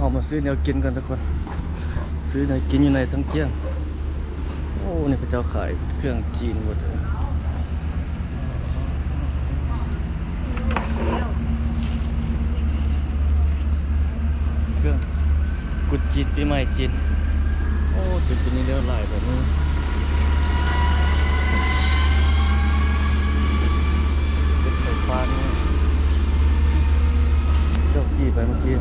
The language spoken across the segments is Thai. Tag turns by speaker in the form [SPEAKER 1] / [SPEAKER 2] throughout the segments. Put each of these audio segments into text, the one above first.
[SPEAKER 1] เขามาซื้อแนวกินกันทุกคน ซื้อแนวกินอยู่ในสังเกียงโอ้นี่พระเจ้าขายเครื่องจีนหมดเลยเครื่องกุดจีนปีใหม่จีนโอ้เป็นตัวนี้เรียวหลายแบบนี้เป็นไฟฟ้านี่เจ้าขี่ไปเมื่อกี้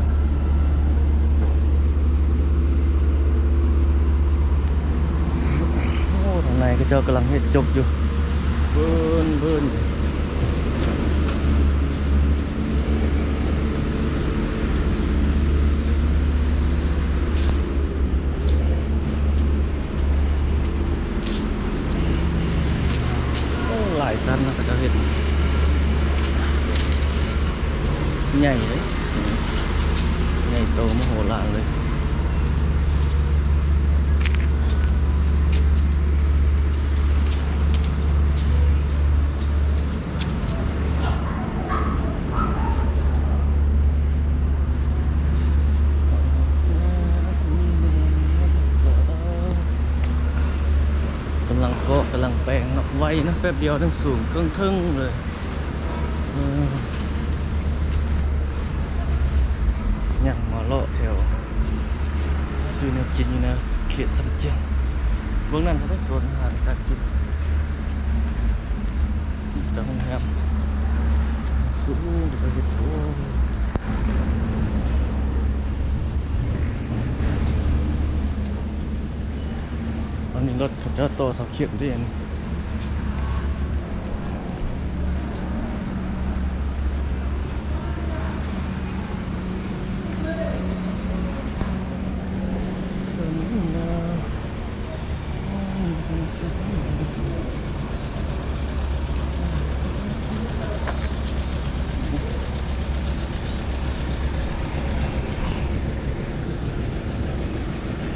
[SPEAKER 1] โอ้ทางในก็เจ้ากำลังเห็ดจบอยู่เบิ้นเบิ้นอยู่โอ้หลายสั้นนะก็จะเห็ดใหญ่เลยใหญ่โตมโหฬารเลย กำลังเกาะกำลังแปลงเนาะไวนะแป๊บเดียวทั้งสูงเครื่องทึ่งเลยออยังมาเลาะแถวซื้อแนวกินอยู่นะเขตสัมเจียงเบื้องนั้นเขาได้สวนอาหารการกินแต่ห้องแรมสูงเดี๋ยวไปดูโอ้อันนี้รถเขาจะต่อเสาเข็มด้วยอันนี้สัญญาสัญญา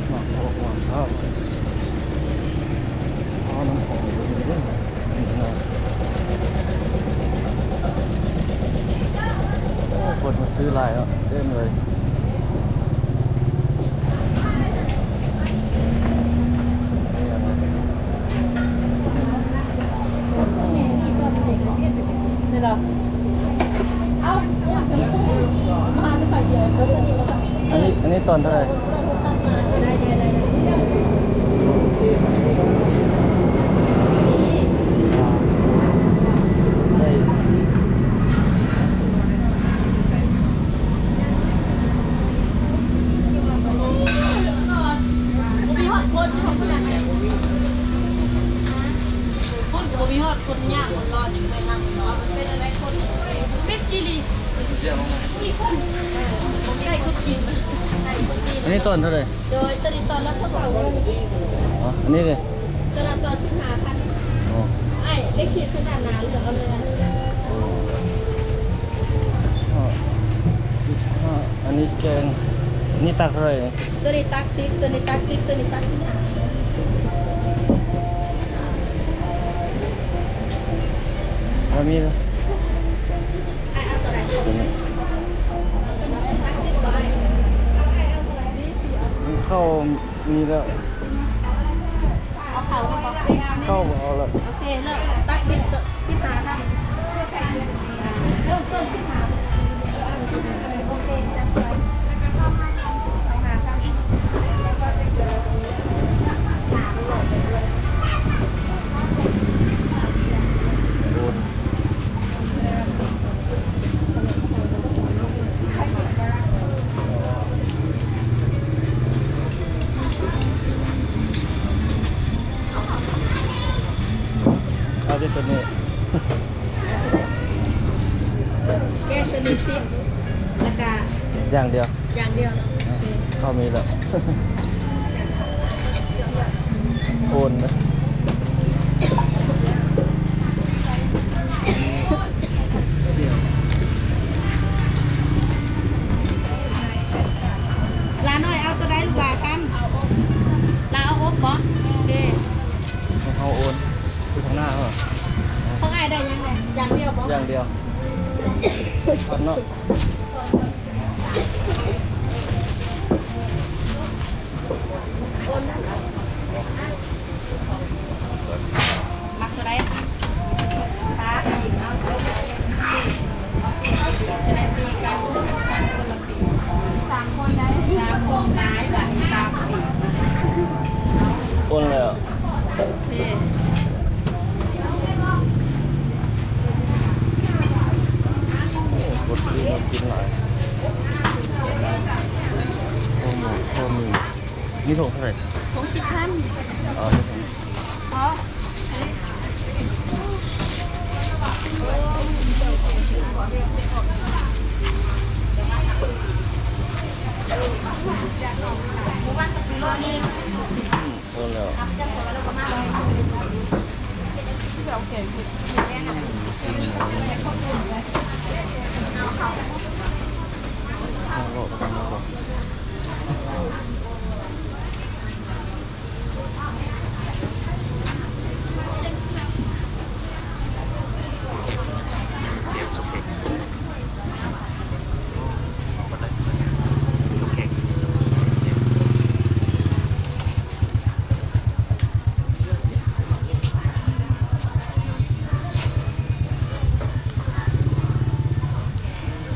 [SPEAKER 1] หวังโอ้หวังข้าวเอาน้ำหอมไปด้วยนี่นะโอ้คนมา ซื้อลายอะเต็มเลย
[SPEAKER 2] นี่เราเอามาจะไปเยอะเขาจะมีมา
[SPEAKER 1] อันนี้อันนี้ตอนเท่าไหร่
[SPEAKER 2] ได้ได้ได้
[SPEAKER 1] ใส่
[SPEAKER 2] มีฮอดคนที่เขาพูดอะไรคนก็มีฮอดคนยากคนรออยู่ในนั่งรอเป็นอะไรคนมิด จิลีมีคนใกล้เขากินใกล้คนกิน
[SPEAKER 1] อันนี้ตอนเท่าไหร่
[SPEAKER 2] โดยตอนนี้ตอนละเท่าไหร่
[SPEAKER 1] อ๋ออันนี้เลย
[SPEAKER 2] ตอนละตอนสิบห้าพัน
[SPEAKER 1] อ๋อ
[SPEAKER 2] ไอ้เล็กขีดขนาดหนาเหลือเอาเลย
[SPEAKER 1] นะอันนี้แกงนนี้ตักเท่าไร
[SPEAKER 2] ตัวนี้ตักซิกตัวนี้ตักซิกตัวนี้ตักที่หนา
[SPEAKER 1] แล้วมี
[SPEAKER 2] ไอ้เอาตัวไหน
[SPEAKER 1] ตัวนี้
[SPEAKER 2] ตักซิกไว้เอาไอ้เอาตัวไหนนี่
[SPEAKER 1] เข้าวมีแล้ว
[SPEAKER 2] เอาเขาไปบอก
[SPEAKER 1] เข้าวเอาแล้ว
[SPEAKER 2] โอเคเลิกตักซิกสิบห้าครับเริ่มต้นสิบห้า อ
[SPEAKER 1] ย่างเดียว
[SPEAKER 2] บ่อย่างเดียว
[SPEAKER 1] อันเนาะ
[SPEAKER 2] มักตัวใดตาอีกเอาตัวจะได้ปีกันกันคนละปีสามคนได้สามคนได้แบบสามปี
[SPEAKER 1] อ้วนแล้ว
[SPEAKER 2] พี่
[SPEAKER 1] โอ้กดคือมากินหลายข้อหมูข้อหมู นี่ถูกเท่าไหร่
[SPEAKER 2] ผมสิบพัน
[SPEAKER 1] อ๋อนี่ถูก
[SPEAKER 2] เพราะ
[SPEAKER 1] อ้วนแล้วข้าวโลกกันมาก่อน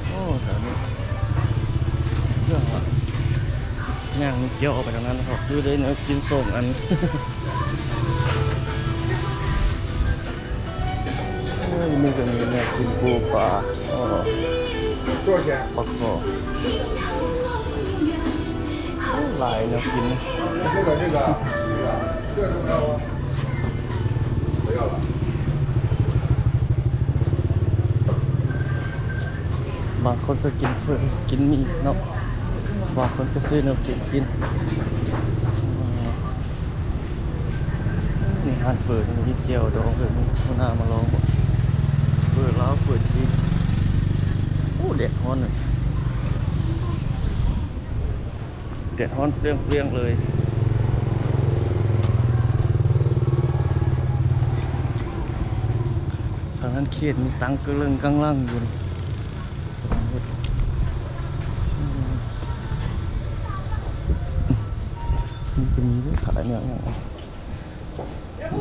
[SPEAKER 1] โอ้แถวนี้เรื่องว่าย่าง เกี่ยวออกไปทางนั้นครับซื้อได้นะกินส่งอันนี่ก็มีเนี่ยกินปูปลาอ๋อปลาคอหลายแนวกินบางคนก็กินเฟืองกินมีเนาะ บางคนก็ซื้อเนื้อกินกินนี่ทานเฟืองมีเจียวดองเฟืองหัวหน้ามาลองบอกเฟือแล้วเฟืองจีนโอ้เด็ดฮ้อนเลยเด็ดฮ้อนเปรี้ยงเปรี้ยงเลยทางนั้นเขตมีตังกระเลิงกังล่างอยู่ ขายเนี่ย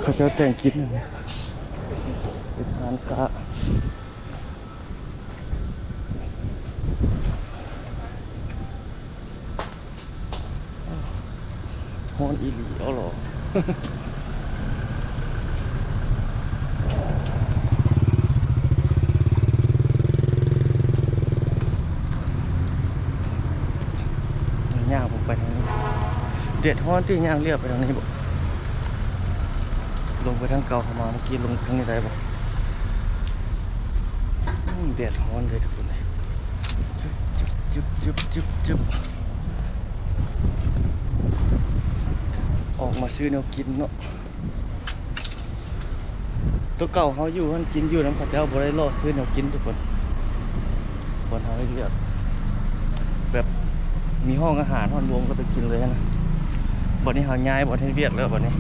[SPEAKER 1] เขาจะแต่งกินนะเป็นร้านค้าฮอนอีหลีเอาหรอไปทางนี้ เด็ดฮ้อนที่ย่างเรียบไปทางนี้บ่ลงไปทางเก่าเข้ามาเมื่อกี้ลงทางนี้ได้บ่อืมเด็ดฮ้อนเลยทุกคนเลยจึ๊บจึ๊บจึ๊บจึ๊บจึ๊บออกมาซื้อแนวกินเนาะตัวเก่าเขาอยู่มันกินอยู่น้ำข้าเจ้าบ่ได้รอดซื้อแนวกินทุกคนคนเขาให้เรียกแบบมีห้องอาหารห้องรวมก็ไปกินเลยนะ บ่นี้เขาย้ายบ่ให้เวียกแล้วบ่นี้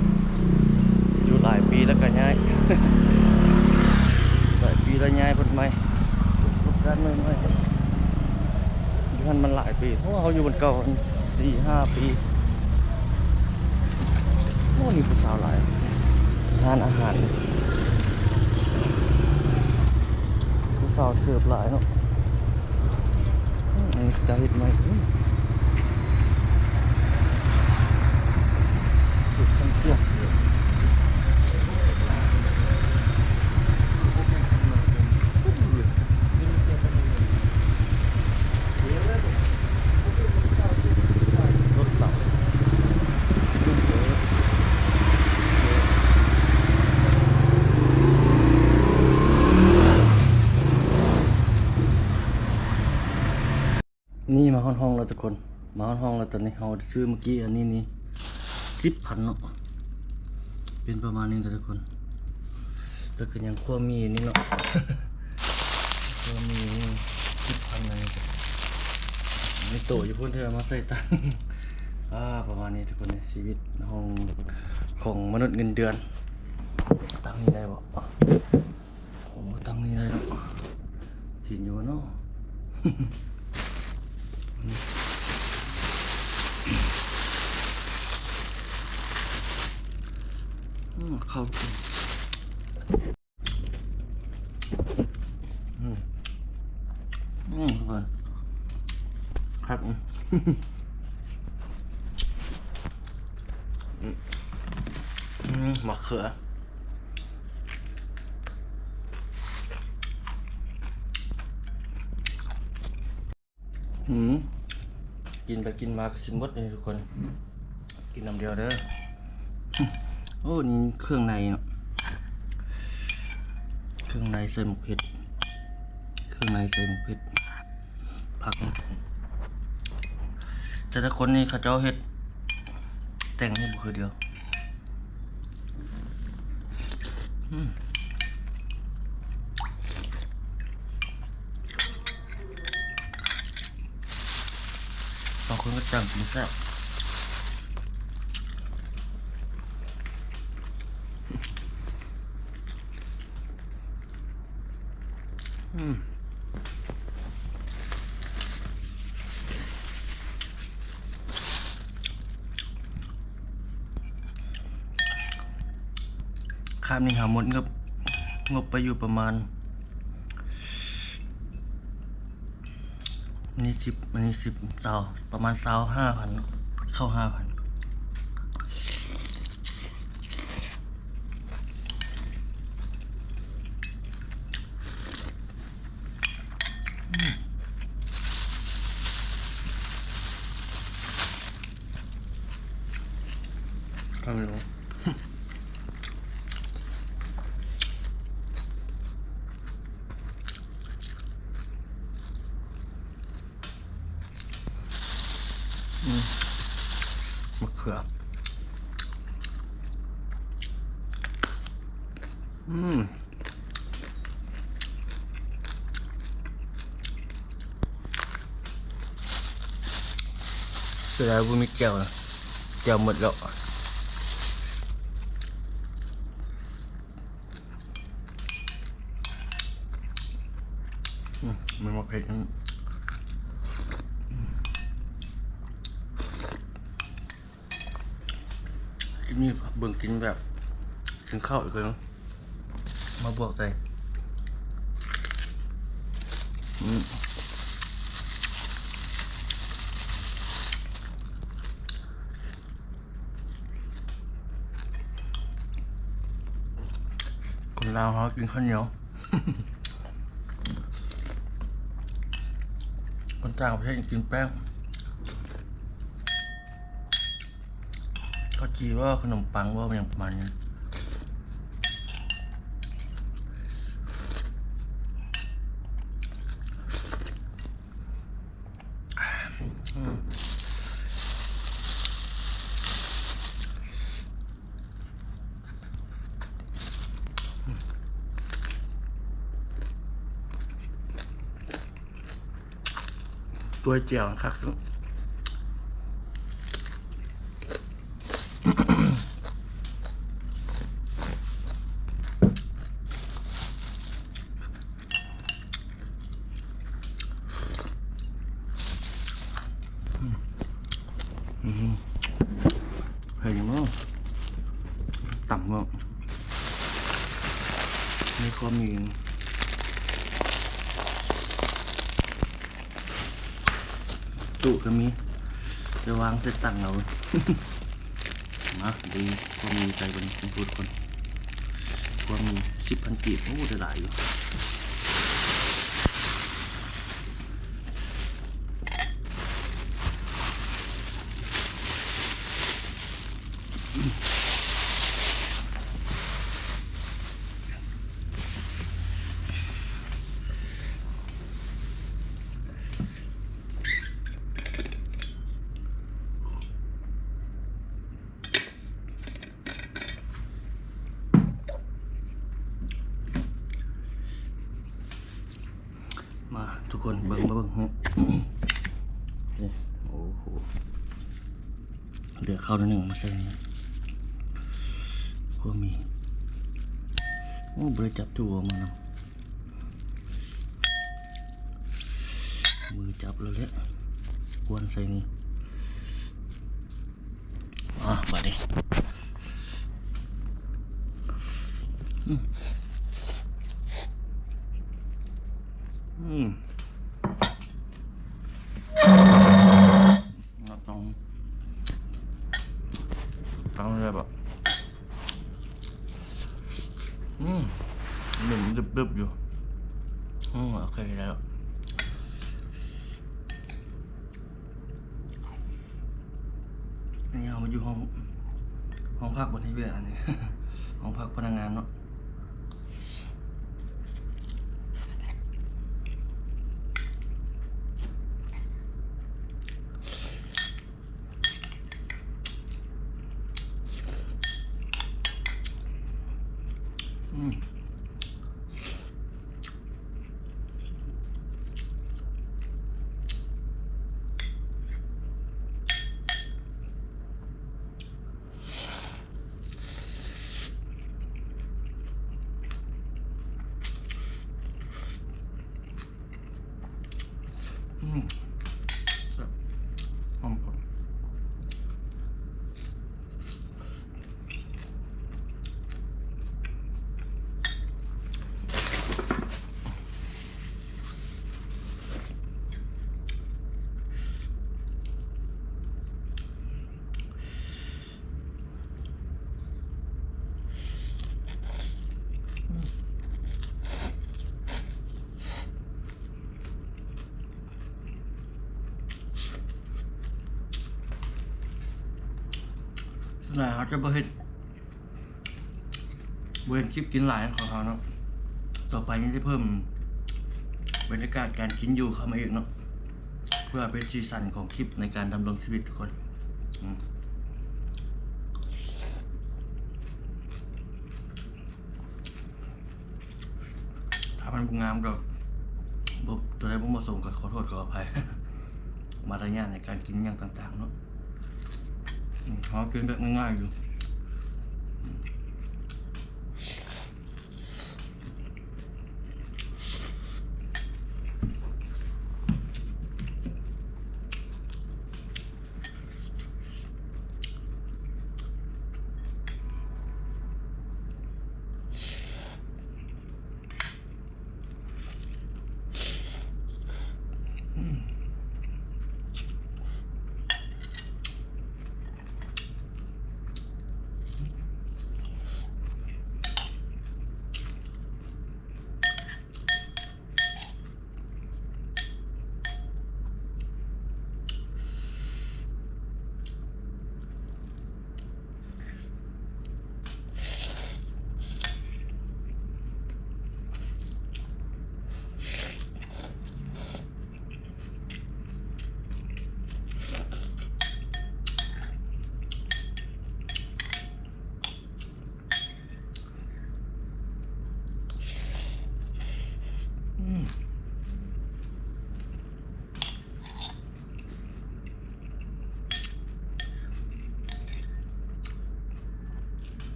[SPEAKER 1] อยู่หลายปีแล้วก็ย้ายหลายปีแล้วย้ายเพิ่นใหม่รูปด้านใหม่ๆอยู่หันมันหลายปีเพราะว่าเขาอยู่บนเก่าสี่ห้าปีโอ้นี่ผู้สาวหลายทานอาหารผู้สาวเสิร์ฟหลายเนาะนนี้จะเฮ็ดใหมอืม จุดท่องเที่ยวรถเต่า นี่มาห้องห้องแล้วทุกคน มาห้องห้องแล้วตอนนี้เราซื้อเมื่อกี้อันนี้นี่สิบพันเนาะ เป็นประมาณนี้นะทุกคนแล้วก็ยังขั้วมีนี่เนาะขั้วมีนี่สิบพันอะไรมีโตอยู่พุ่นเธอมาใส่ตังค์อ่าประมาณนี้ทุกคนเนี่ยชีวิตห้องของมนุษย์เงินเดือน ตังค์นี้ได้บ่อะโอ้ตังค์นี้ได้เนาะเห็นอยู่เนาะ ข้าอืมอืมทุกครับมอืมมะเขือหืมกินไปกินมาก็สินหมดเลยทุกคน กินน้ำเดียวเด้อ โอ้นี่เครื่องในเนาะเครื่องในใส่หมกเผ็ดเครื่องในใส่หมกเผ็ดผักแต่ละคนนี่เขาเจ้าเฮ็ด แต่งให้บุคือเดียวบางคนก็จังกินแซ่บ ข้ามนี่หาหมดงบงบไปอยู่ประมาณนนี่สิบอันนี้สิบเสาประมาณเสาห้าพันเข้าห้าพันก็ไม่รู้ มะเขือ อืมเสียดายว่ามีแก้วนะแก้วหมดแล้วมันมาเผ็ดนั่นกินนี่เบิ่งกินแบบกินข้าวอีกเลยเนาะ มาบวกใจอืมคนลาวเขากินข้าวเหนียว คนต่างประเทศกินแป้งเขาจีว่าขนมปังว่าอย่างประมาณนี้ ตัวเจียวครับเฮ้ยมั้งต่ำมั้งมีความ ตุก็มีจะวางเสร็จตั้งเรามาดูความมีใจคนคนพูดคนความมีสิบพันกีบโอ้จะได้อยู่ คนเบิ้งมาเบิ้งฮะนี่โอ้โหเดี๋ยวเข้าตัวหนึ่งมาเส้นี่ก็มีโอ้บริจับตัวมาเนาะมือจับแล้วแหละกวนใส่นี่อะมาดิ อืมอืมเราต้อง ต้งเลยแบบอืมหนึ่งดึบๆอยู่ อืมโอเคแล้วอันนี้เอามาอยู่ห้องห้องพักบนที่เวียอันนี้ห้องพักพนักงานเนาะ หลายเขาจะบ่เฮ็ดเห็นคลิปกินหลายของเขาเนาะต่อไปนี่จะเพิ่มบรรยากาศการกินอยู่เข้ามาอีกเนาะเพื่อเป็นสีสันของคลิปในการดำรงชีวิตทุกคนถ้ามันงามก็บ่ตัวใดบ่เหมาะสมก็ขอโทษขออภัย มารยาทในการกินอย่างต่าง ๆ เนาะ เขากินแบบง่ายๆอยู่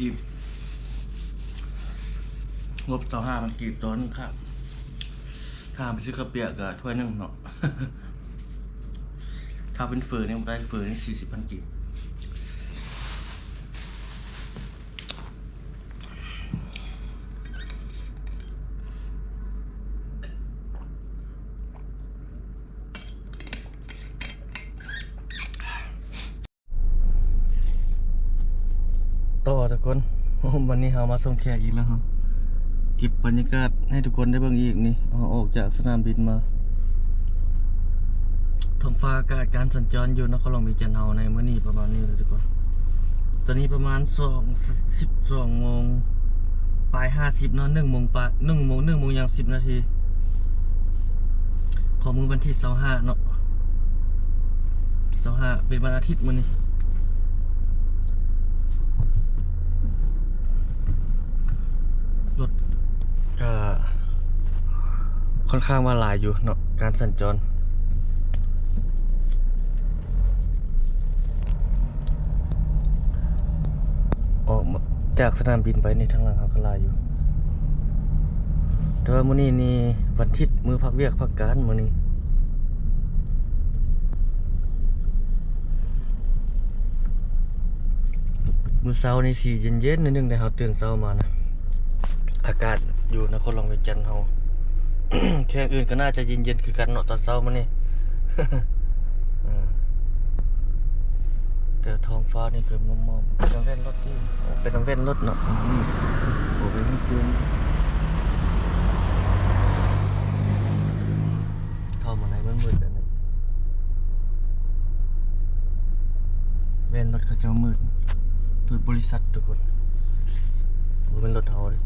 [SPEAKER 1] กีบงบต่อห้ามันกีบตัวนึงครับ ถ้าไปซื้อกระเปียกกับถ้วยนึงเนาะ ถ้าเป็นเฟอร์เนี่ยมันได้เฟอร์นี่สี่สิบพันกีบต่อทุกคน โอ้วันนี้เรา มาส่งแขกอีกแล้วครับเก็บบรรยากาศให้ทุกคนได้เบิ่งอีกนี่เอาออกจากสนามบินมาท้องฟ้าอากาศการสัญจรอยู่นครหลวงมีจันเฮาในมื้อนี้ประมาณนี้เลยทุกคนตอนนี้ประมาณสองสิบสองโมงปลายห้าสิบเนาะหนึ่งโมงปลายหนึ่งโมงหนึ่งโมงยังสิบนาทีของมือวันที่สองห้าเนาะสองห้าเป็นวันอาทิตย์มื้อนี้ รถก็ ค่อนข้างมาหลายอยู่เนาะการสัญจรออกจากสนามบินไปนี่ทางหลังเขาก็ลายอยู่ แต่ว่ามื้อนี้นี่วันทิตย์มือพักเวียกพักการมื้อนี้มื้อเช้านี่สิเย็นๆนิดนึงแต่เฮาตื่นเช้ามานะ อากาศอยู่นครหลวงเวียงจันทน์เฮา แค่อื่นก็น่าจะเย็นๆคือกันเนาะตอนเช้ามื้อนี้เออแต่ท้องฟ้านี่คือมอมๆเป็นน้ำเว้นรถที่เป็นน้ำเว้นรถเนาะอืมโอ้เป็นไม่จืนเข้ามาในมันมืดแบบนี้เว้นรถเขาเจ้ามืดตัวบริษัททุกคนโอ้เป็นรถเฮาเลย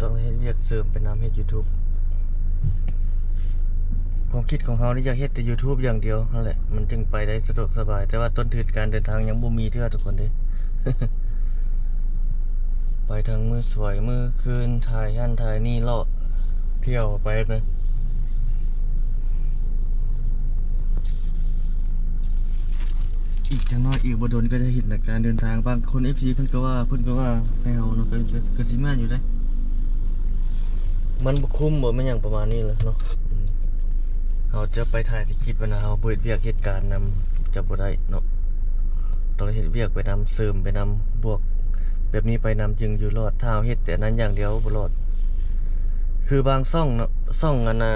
[SPEAKER 1] ต้องเฮ็ดเวียกเสริมเป็นน้ำเฮ็ด YouTube ความคิดของเขานี่อยากเฮ็ดแต่ YouTube อย่างเดียวนั่นแหละมันจึงไปได้สะดวกสบาย แต่ว่าต้นทุนการเดินทางยังบ่มีเท่าทุกคนเด้ไปทางมือสวยมือคืนถ่ายหั่นถ่ายนี่เลาะเที่ยวไปนะอีกจังน้อยอีกบดนก็จะเห็นนการเดินทางบางคน FC เพิ่นก็ว่าเพิ่นก็ว่าให้เฮาเนาะก็ก็ก็สิแม่นอยู่ได้ มันคุ้มบ่แม่นหยังประมาณนี้แหละเนาะเราจะไปถ่ายที่คลิปนะเฮาบ่เฮดเวียกเหตุการณ์นำจะบ่ได้เนาะตองเฮ็ดเวียกไปนำเสริมไปนำบวก แบบนี้ไปนำจึงอยู่รอดถ้าเฮาเฮ็ดแต่นั้นอย่างเดียวบ่รอด คือบางซ่องเนาะซ่องอันน่ะ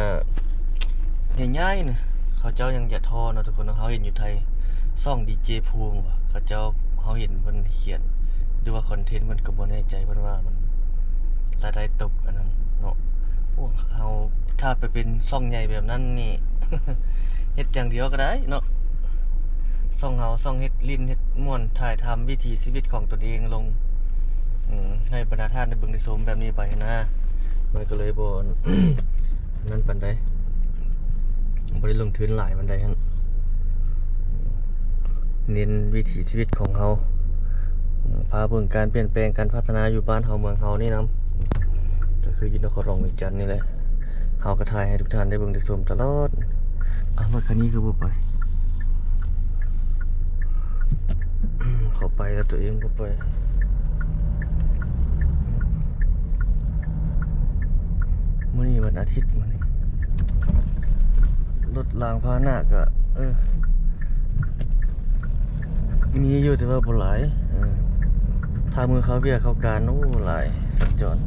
[SPEAKER 1] ใหญ่ๆนะเขาเจ้ายังอย่าทอเนาะทุกคนเนาเห็นอยู่ไทยซ่องดีเจภูมิว่ะเขาเจ้าเฮาเห็นเพิ่นเขียนหรือว่าคอนเทนต์มันก็บ่แน่ใจเพิ่นว่ามัน ราได้ตกอันนั้นเนาะโอ้เฮาถ้าไปเป็นซ่องใหญ่แบบนั้นนี่ เฮ็ดอย่างเดียวก็ได้เนาะซ่องเฮาซ่องเฮ็ดลิ้นเฮ็ดม่วนถ่ายทำวิถีชีวิตของตนเองลงอให้บรรดาท่านได้เบิ่งได้ชมแบบนี้ไปนะมันก็เลยบ่นั่นปานใดบ่ได้ลงทุนหลายปานใดหั่นเน้นวิถีชีวิตของเฮาพาเบิ่งการเปลี่ยนแปลงการพัฒนาอยู่บ้านเฮาเมืองเฮานี่นํ ก็คือยินครหลวงเวียงจันนี่แหละเฮาก็ถ่ายให้ทุกท่านได้เบิ่งได้ชมตลอดอะรถคันนี้คือบ่ไปเขาไปแล้วตัวเองบ่ไปมื้อนี้วันอาทิตย์มื้อนี้รถรางพาหนะก็เออมีอยู่แต่ว่าบ่หลายเออถ้ามือเขาเวียเขาการโอ้หลายสัญจร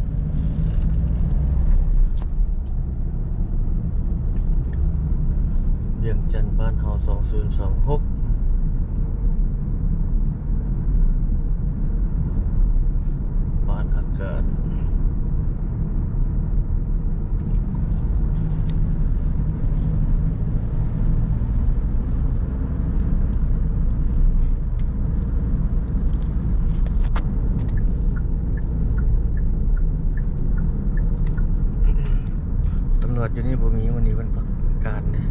[SPEAKER 1] วียงจันทน์บ้านเฮา2026บ้านอากาศตำรวจอยู่นี่บ่มีวันนี้วันประกาศเนี่ย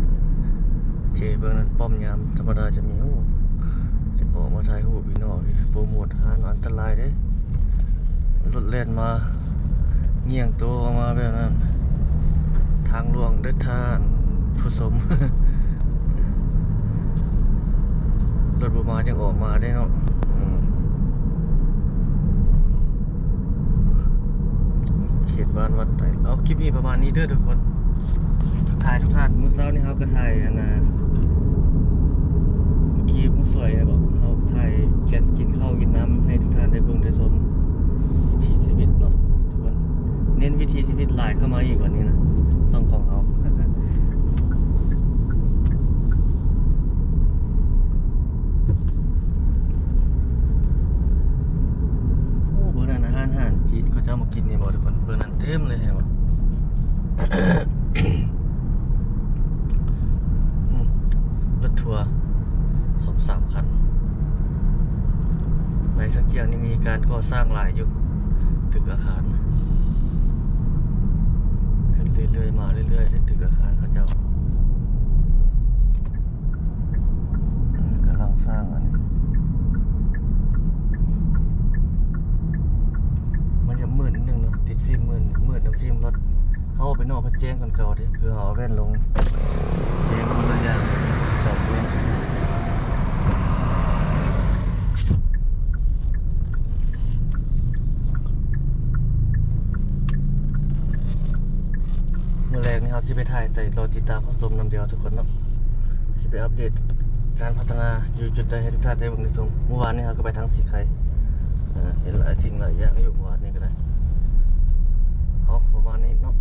[SPEAKER 1] เจเบิ่งนั้นป้อมยามธรรมดาจะมีโอ้จะออกมาถ่ายรูปพี่น้องนี่โปรโมทหานอันตรายเด้รถแล่นมาเงี่ยงตัวออกมาแบบนั้น ทางหลวงเด้อท่านผู้ชมรถบ่มาจังออกมาได้เนาะอืมเขตบ้านวัดไตรเอาคลิปนี้ประมาณนี้เด้อทุกคนถ่ายทุกท่านมื้อเช้านี่เขาก็ถ่ายอันนะ สวยนะบอกเขาถ่ายกันกินข้าวกินน้ำให้ทุกท่านได้เบิ่งได้ชมวิถีชีวิตเนาะทุกคน เน้นวิถีชีวิตหลายเข้ามาอีกว่านี้นะซ่องของเขาโอ้เบอร์นั้นอาหารอาหารจีนเขาจะเอามากินนี่บ่ทุกคนเบอร์นั้นเต็มเลยเห็นบ่อืมรถทัวร์สองสามคัน ในสังเการก่อสร้างหลายอยู่ตึกอาคาร ขึ้นเรื่อยๆมาเรื่อยๆได้ตึกอาคารเขาจ้าอืมกำลังสร้างอันนี้มันจะมืดนิดนึงเนาะติดฟิล์มมืดมืดน้ำฟิล์มรถเอาไปนอกพัดแจ้งกันเก่าดิคือเอาแว่นลงแจ้งมันละอย่างสองเว้นแร ไปถ่ายใส่รอติดตามผู้ชมน้ำเดียวทุกคนเนาะสิไปอัปเดตการพัฒนาอยู่จุดใดให้ทุกท่านได้บังในสมเมื่อวานนี้ครับก็ไปทั้งสีไข่เห็นหลายสิ่งหลายอย่างอยู่เมื่อวานนี้ก็ได้เอาประมาณนี้เนาะ